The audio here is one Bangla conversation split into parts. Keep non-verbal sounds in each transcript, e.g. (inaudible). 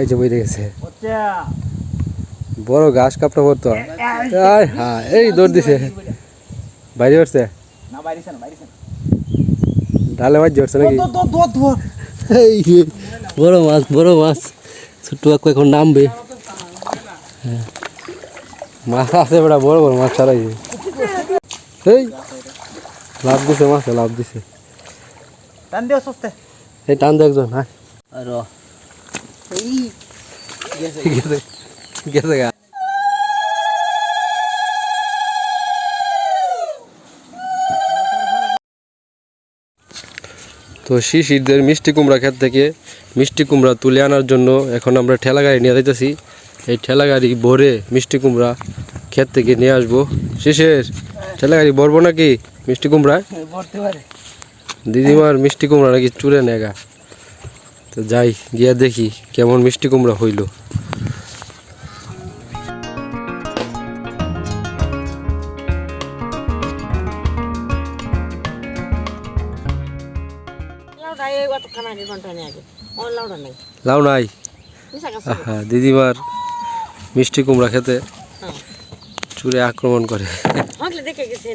এই যে বইতে গেছে বড় ঘাস কাপড় পরতো আয় হ্যাঁ এই দৌড় দিছে। বাইরে উঠছে? না বাইরেছে না বাইরেছে না। ডালে মাছ ধরছে নাকি? এই বড় মাছ বড় মাছ। ছোট্ট কাকু এখন নামবে। হ্যাঁ। মাছ আছে বেটা বড় বড় মাছ ছাড়াই। এই লাভ দিছে মাছে লাভ দিছে। টান দিও সস্তে। এই টান দে একজন হ্যাঁ আর এই গেছে গেছে গেছে গা তো শিশিরদের মিষ্টি কুমড়া ক্ষেত থেকে মিষ্টি কুমড়া তুলে আনার জন্য এখন আমরা ঠেলা গাড়ি নিয়ে যাইতেছি। এই ঠেলা গাড়ি ভরে মিষ্টি কুমড়া ক্ষেত থেকে নিয়ে আসব। শিশির ঠেলা গাড়ি ভরবো নাকি মিষ্টি কুমড়া? দিদিমার মিষ্টি কুমড়া নাকি চুরে নেগা। তো যাই গিয়া দেখি কেমন মিষ্টি কুমড়া হইল। লাউ নাই হ্যাঁ দিদিমার মিষ্টি কুমড়া খেতে হ্যাঁ। চুরে আক্রমণ করে। দেখে গেছে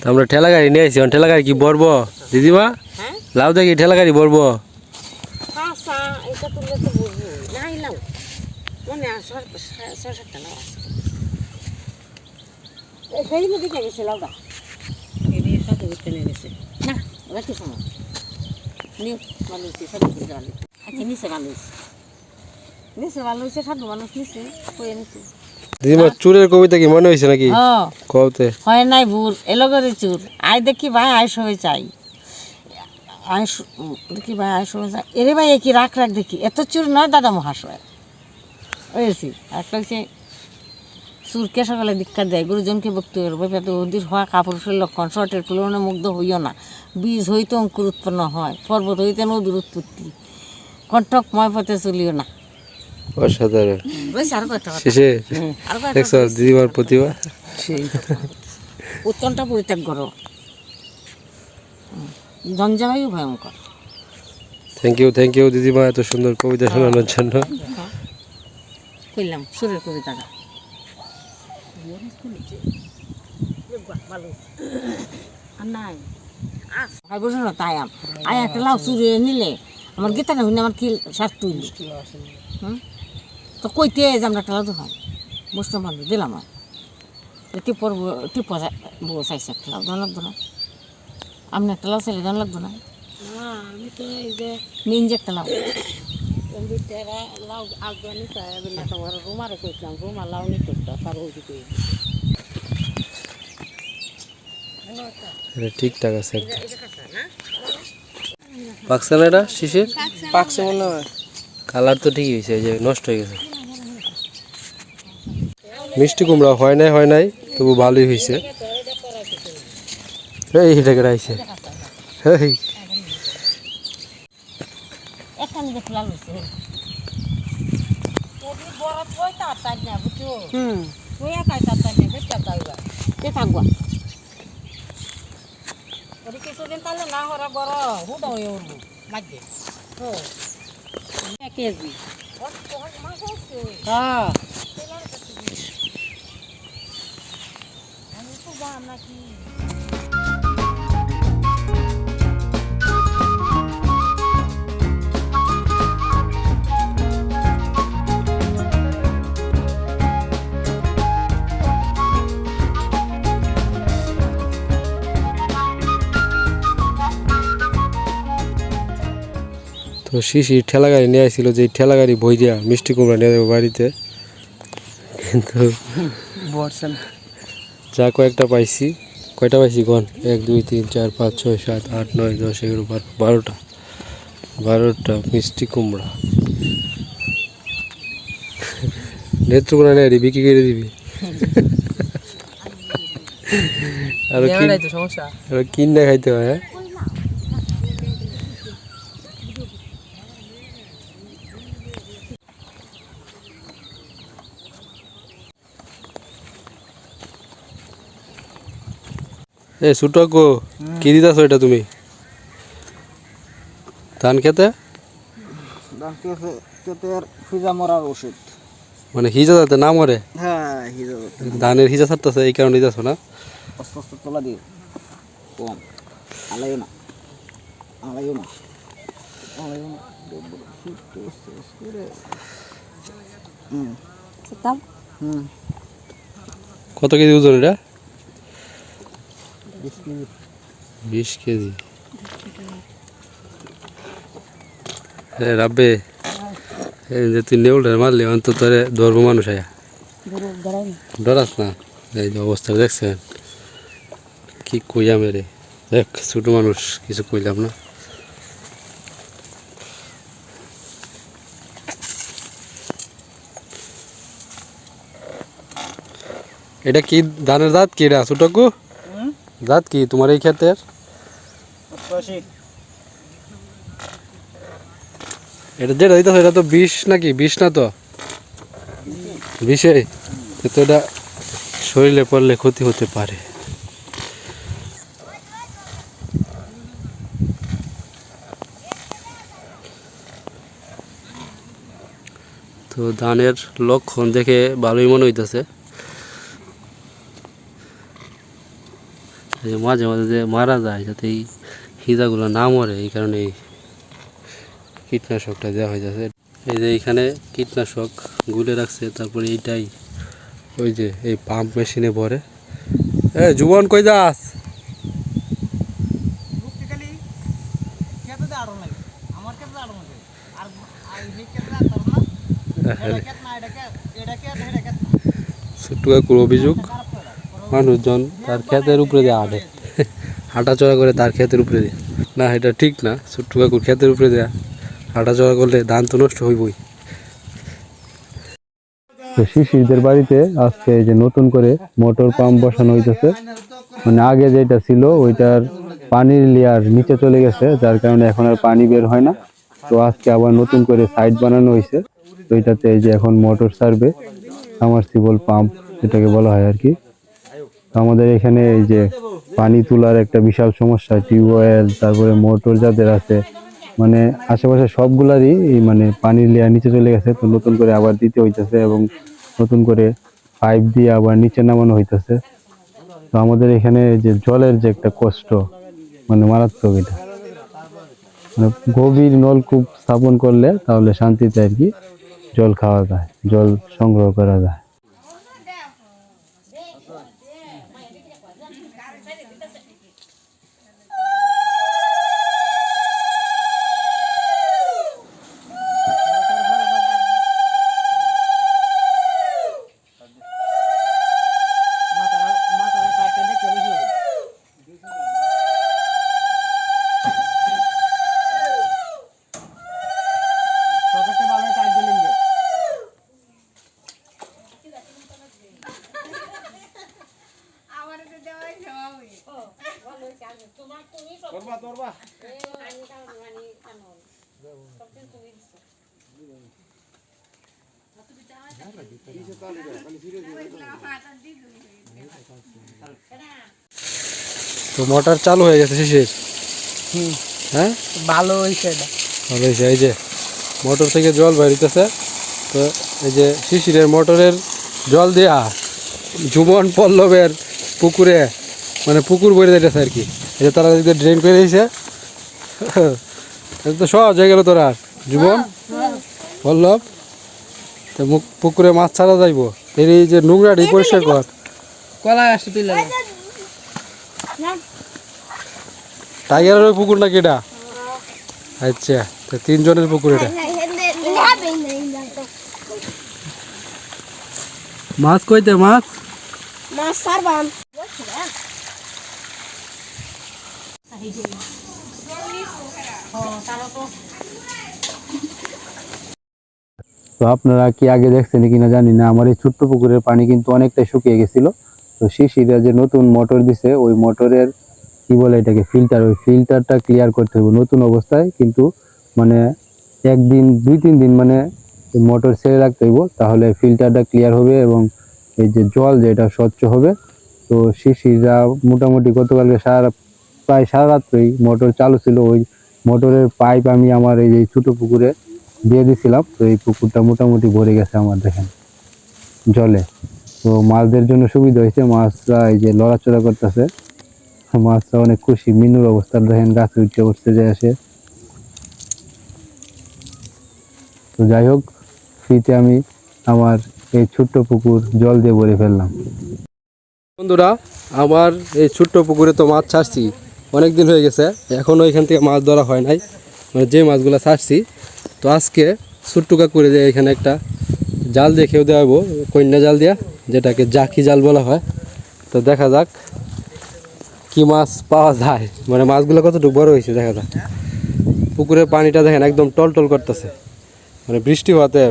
তো আমরা ঠেলা গাড়ি নিয়ে আসি ঠেলা গাড়ি কি বরবো? দিদিমা? হ্যাঁ? লাউ দেখি ঠেলা গাড়ি বরবো। খাসা এটা তুললে তো বুঝব নাই লাউ মনে আর ছয় ছয় সাতটা লাউ আছে। এই সেই দেখে গেছে লাউডা এই সাথে নিয়ে না ওরা কি সময়? নিউ ভালো হয়েছে সাথে ঘুরতে ভালো আচ্ছা নিচে ভালো হয়েছে নিচে সাধু মানুষ নিচে কয়ে নিচে দিদিমা চুরের কবিতা কি মনে হয়েছে নাকি? হ্যাঁ কওতে। হয় নাই ভুল এলো করে চুর। আয় দেখি ভাই আয় সবাই চাই। আয় দেখি ভাই আয় সবাই চাই। এরে ভাই কি রাখ রাখ দেখি। এত চুর নয় দাদা মহাশয়। একটা হচ্ছে চুরকে সকালে দীক্ষা দেয় গুরুজনকে ভক্তি করবে পেতে অধীর হওয়া কাপুরুষের লক্ষণ। শর্টের তুলনায় মুগ্ধ হইও না। বীজ হইতে অঙ্কুর উৎপন্ন হয়। পর্বত হইতে নদীর উৎপত্তি। কণ্ঠকময় পথে চলিও না। অসাধারণ। আর? শেষে আর দেখছ দিদিমার প্রতিভা উত্তরটা পরিত্যাগ করো। জঞ্জাবায়ু ভয়ঙ্কর। থ্যাংক ইউ থ্যাংক ইউ দিদিমা এত সুন্দর কবিতা শোনানোর জন্য। কইলাম সুরের কবিতাটা। আর নাই। ভাই বুঝো না তাই আম। আয় একটা লাউ চুরি নিলে। আমার গীতা না হইলে আমার কি সার তুই। হুম? তো কইতে যে আমরা লাউ দোকান বসতে মানবে দিলাম আর। টিপর টিপ বউ চাইছে একটা লাউ লাগতো না। আপনি একটা লাউ চাইলে দাম লাগতো না। আমি তো এই যে নিঞ্জে একটা লাউ। লাউ আগুয়ানি চাই না রুমারে কইছিলাম রুমা লাউ নি করতে তার ওই দিকে। এটা ঠিকঠাক আছে একদম পাকছে না এটা শিশির? পাকছে মনে হয়। কালার তো ঠিকই হয়েছে যে নষ্ট হয়ে গেছে। মিষ্টি কুমড়া হয় নাই হয় নাই তবু ভালোই হয়েছে এই এটাকে রাইছে এই। কিছুদিন তাহলে না হরা বড় হুদা হয়ে উঠবো মাঝে কেজি। হ্যাঁ। আমি তো বাম নাকি তো শিশির ঠেলা গাড়ি নিয়ে আসছিল যে ঠেলা গাড়ি বই দিয়া মিষ্টি কুমড়া নিয়ে যাব বাড়িতে কিন্তু বর্ষা যা কয়েকটা পাইছি কয়টা পাইছি গন এক দুই তিন চার পাঁচ ছয় সাত আট নয় দশ এগারো বারো বারোটা। বারোটা মিষ্টি কুমড়া। নেত্রকোনা নেই বিক্রি করে দিবি। আর কিন তো কিনে খাইতে হয় হ্যাঁ? এ সুটকো কি দিতাছো এটা তুমি? ধান খেতে? ওষুধ। মানে হিজা যাতে না মরে? হ্যাঁ হিজা ধানের হিজা ছাড়তেছে এই কারণে যাচ্ছ না? আস্তে আস্তে তোলা দিও কম। আলাইও না। আলাইও না। আলাইও না। কত কেজি ওজন এটা? বিশ কেজি। হ্যাঁ রাব্বে এই যে তুই নেউলটা মারলি অন্তত তোরে ধরবো মানুষ আয়া। ডরাস না। এই যে অবস্থা দেখছেন? কি কইয়া মেরে দেখ ছোট মানুষ কিছু কইলাম না। এটা কি ধানের জাত কি এটা ছোটকু? জাত কি তোমার এই ক্ষেতের? এটা যেটা দিতেছ এটা তো বিষ নাকি? বিষ না তো? বিষে তো এটা শরীরে পড়লে ক্ষতি হতে পারে। তো ধানের লক্ষণ দেখে ভালোই মনে হইতেছে এই যে মাঝে মাঝে যে মারা যায় যাতে এই হিজাগুলো না মরে এই কারণে কীটনাশকটা দেওয়া হয়েছে এই যে এইখানে কীটনাশক গুলে রাখছে তারপরে এইটাই ওই যে এই পাম্প মেশিনে ভরে। এ জুবন কই যাস? কেত ছোট্ট অভিযোগ? মানুষজন তার ক্ষেতের উপরে দিয়ে হাঁটে হাঁটাচড়া করে তার ক্ষেতের উপরে দিয়ে। না, এটা ঠিক না। ছোট্ট কাকুর ক্ষেতের উপরে দেয়া হাঁটাচড়া করলে ধান তো নষ্ট হইবই। তো শিশিরদের বাড়িতে আজকে এই যে নতুন করে মোটর পাম্প বসানো হইতেছে। মানে আগে যেটা ছিল, ওইটার পানির লেয়ার নিচে চলে গেছে, যার কারণে এখন আর পানি বের হয় না। তো আজকে আবার নতুন করে সাইড বানানো হয়েছে তো এই যে এখন মোটর সার্ভে সামারসিবল পাম্প যেটাকে বলা হয় আর কি। তো আমাদের এখানে এই যে পানি তোলার একটা বিশাল সমস্যা, টিউবওয়েল, তারপরে মোটর যাদের আছে মানে আশেপাশে সবগুলারই এই মানে পানির লেয়ার নিচে চলে গেছে, তো নতুন করে আবার দিতে হইতেছে এবং নতুন করে পাইপ দিয়ে আবার নিচে নামানো হইতেছে। তো আমাদের এখানে যে জলের যে একটা কষ্ট মানে মারাত্মক এটা। মানে গভীর নলকূপ স্থাপন করলে তাহলে শান্তিতে আর কি জল খাওয়া যায়, জল সংগ্রহ করা যায়। তো মোটর চালু হয়ে গেছে শিশির হ্যাঁ? ভালো হইছে এটা। ভালো হয়েছে এই যে মোটর থেকে জল বেরিতেছে তো এই যে শিশিরের মোটরের জল দেয়া জুমন পল্লবের পুকুরে মানে পুকুর বইরে দিতেছে আর কি। এই যে তারা যদি ড্রেন করে দিয়েছে এটা তো সহজ হয়ে গেল তোরা জুমন পল্লব তো মুখ পুকুরে মাছ ছাড়া যাইব। এর এই যে নোংরাটি পরিষ্কার কর। কলা লাগে। টাইগারের ওই পুকুর নাকি এটা? আচ্ছা তো তিনজনের পুকুর এটা। মাছ কইতে মাছ? Mas sarban. তো আপনারা কি আগে দেখছেন কিনা জানি না আমার এই ছোট্ট পুকুরের পানি কিন্তু অনেকটাই শুকিয়ে গেছিল। তো শিশিরা যে নতুন মোটর দিছে, ওই মোটরের কি বলে এটাকে ফিল্টার ওই ফিল্টারটা ক্লিয়ার করতে হবে নতুন অবস্থায়, কিন্তু মানে একদিন, দুই, তিন দিন মানে মোটর ছেড়ে রাখতে হইব, তাহলে ফিল্টারটা ক্লিয়ার হবে এবং এই যে জল যেটা স্বচ্ছ হবে। তো শিশিরা মোটামুটি গতকালকে সারা, প্রায় সারা রাত্রই মোটর চালু ছিল, ওই মোটরের পাইপ আমি আমার এই যে ছোটো পুকুরে দিয়ে দিছিলাম, তো এই পুকুরটা মোটামুটি ভরে গেছে আমার দেখেন, জলে। তো মাছদের জন্য সুবিধা হয়েছে, মাছরা এই যে লড়াচড়া করতেছে। মাছরা অনেক খুশি, মিনুর অবস্থা, দেখেন গাছে উঠে উঠতে যায় আসে তো যাই হোক, ফ্রিতে আমি আমার এই ছোট্ট পুকুর জল দিয়ে ভরে ফেললাম। বন্ধুরা, আমার এই ছোট্ট পুকুরে তো মাছ ছাড়ছি অনেক দিন হয়ে গেছে এখনও এখান থেকে মাছ ধরা হয় নাই। মানে যে মাছগুলো ছাড়ছি, তো আজকে ছোট্টুকা করে দিয়ে এখানে একটা জাল দিয়ে খেয়েও দেওয়া হব কন্যা জাল দিয়া, যেটাকে জাকি জাল বলা হয়। তো দেখা যাক কি মাছ পাওয়া যায়। মানে মাছগুলো কতটুকু বড় হয়েছে, দেখা যাক। পুকুরের পানিটা দেখেন একদম টলটল করতেছে। মানে বৃষ্টি হওয়াতে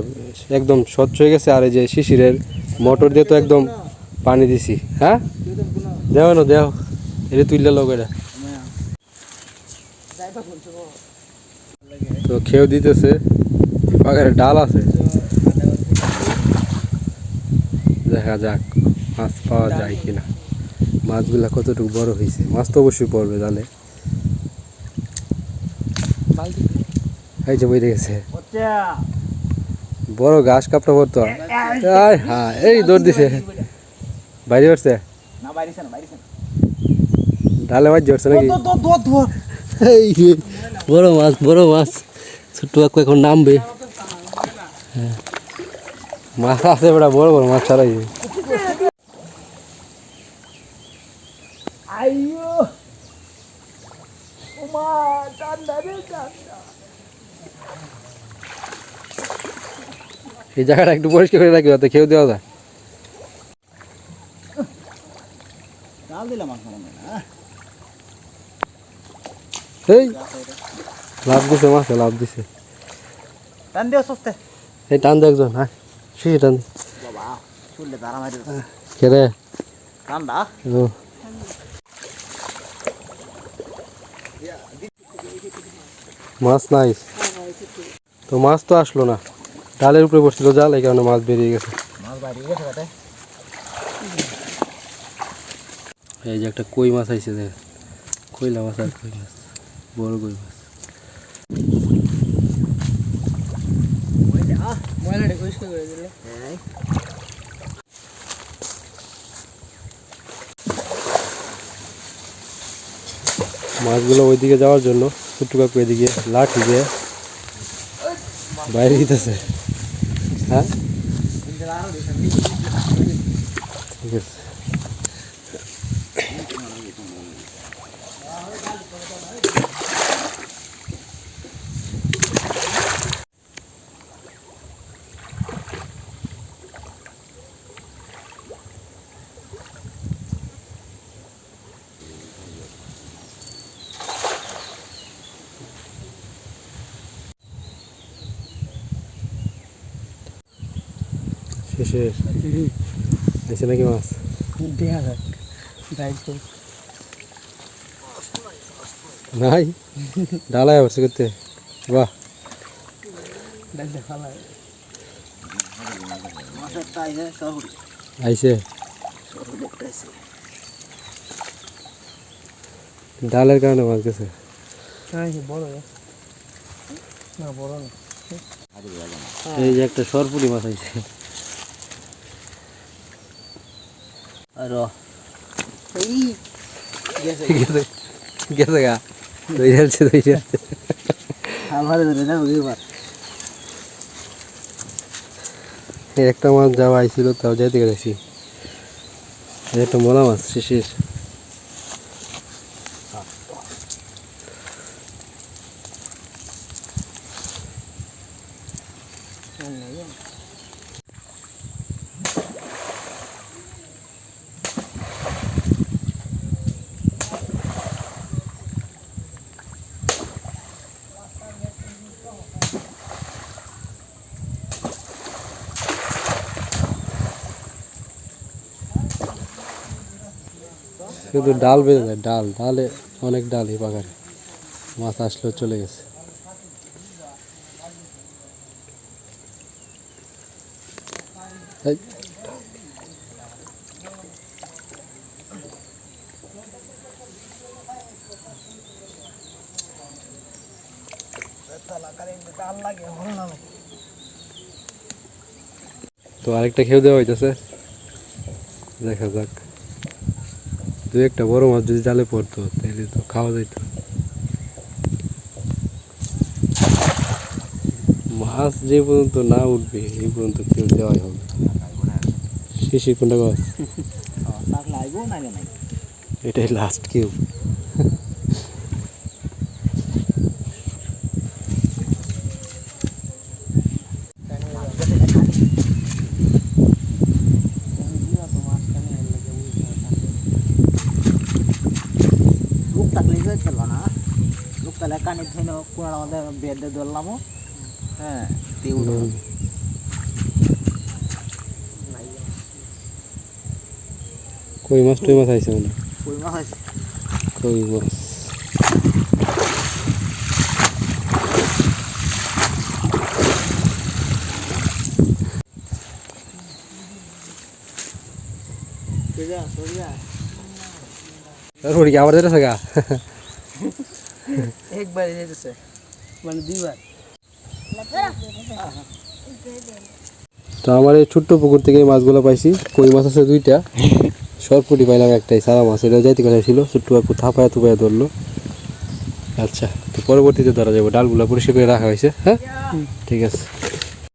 একদম স্বচ্ছ হয়ে গেছে, আর এই যে শিশিরের মোটর দিয়ে তো একদম পানি দিছি। হ্যাঁ? দেও না, দেও। এটা তুললে লোক এটা তো খেয়েও দিতেছে। ডাল আছে। দেখা যাক মাছ পাওয়া যায় কিনা। মাছগুলা কতটুকু বড় হয়েছে মাছ তো অবশ্যই পড়বে জালে এই যে বই দেখেছে বড় ঘাস কাপড় পরতো আয় হ্যাঁ এই দৌড় দিছে। বাইরে না না না ডালে মাছ ধরছে নাকি বড় মাছ বড় মাছ। ছোট্ট এখন নামবে। মাছ আছে বড় বড় বড় মাছ ছাড়াই। আইয়ো ওমা ঠান্ডা রে ঠান্ডা এই জায়গাটা একটু পরিষ্কার করে রাখি যাতে খেয়েও দেওয়া যায়। ডাল দিলাম মাছ মারা না? এই লাভ দিছে মাছে লাভ দিছে। টান দিও সস্তে। এই টান দে একজন হ্যাঁ মারি খেরে ঠান্ডা ও মাছ নাই তো মাছ তো আসলো না ডালের উপরে বসছিল জাল এই কারণে মাছ বেরিয়ে গেছে এই যে একটা কই মাছ আইছে দেখ কইলা মাছ আর কই মাছ বড় কই মাছ পরিষ্কার করে দিলে। মাছগুলো ওইদিকে যাওয়ার জন্য ছোট্টু কাকু এদিকে লাঠি দিয়ে বাইরে দিতেছে। শেষে নাকি মাছ? দেখা যাক নাই? ডালায় বসে করতে বাহ। আছে ডালের কারণে মাছ গেছে। হ্যাঁ এই যে একটা সরপুরি মাছ আইছে। আর। এই গেছে। গেছে গেছে গা। দই ধরে এবার। একটা মাছ যাওয়া আইছিল তাও যাইতে গেছি। এটা একটা মোলা মাছ শিশির শুধু ডাল বেঁধে যায় ডাল। ডালে অনেক ডাল এই বাগানে। মাছ আসলেও চলে গেছে। এই, ডাল লাগে ভালো না লাগে তো আরেকটা খেয়ে দেওয়া হইতেছে। দেখা যাক। দু একটা বড় মাছ যদি জালে পড়তো তাহলে তো খাওয়া যাইতো। মাছ যে পর্যন্ত না উঠবে এই পর্যন্ত কেউ দেওয়াই হবে শেষে কোনটা গাছ (laughs) এটাই লাস্ট কেউ লোক থাকলে যে খেলবা না লোক তাহলে কানে ধরে আমাদের বেদে ধরলাম হ্যাঁ কই মাছ টই মাছ আইছে মানে? কই মাছ আছে কই মাছ? কি আবার যেতেছে গা? একবার যেতেছে। মানে দুইবার। তো আমার এই ছোট্ট পুকুর থেকে মাছগুলো পাইছি। কই মাছ আছে দুইটা। সরপুটি পাইলাম একটাই সারা মাছ। এটা যাইতে কথা ছিল ছোট্ট একটু থাপায় তুপায় ধরলো। আচ্ছা তো পরবর্তীতে ধরা যাব। ডালগুলো পরিষ্কার করে রাখা হয়েছে হ্যাঁ? ঠিক আছে।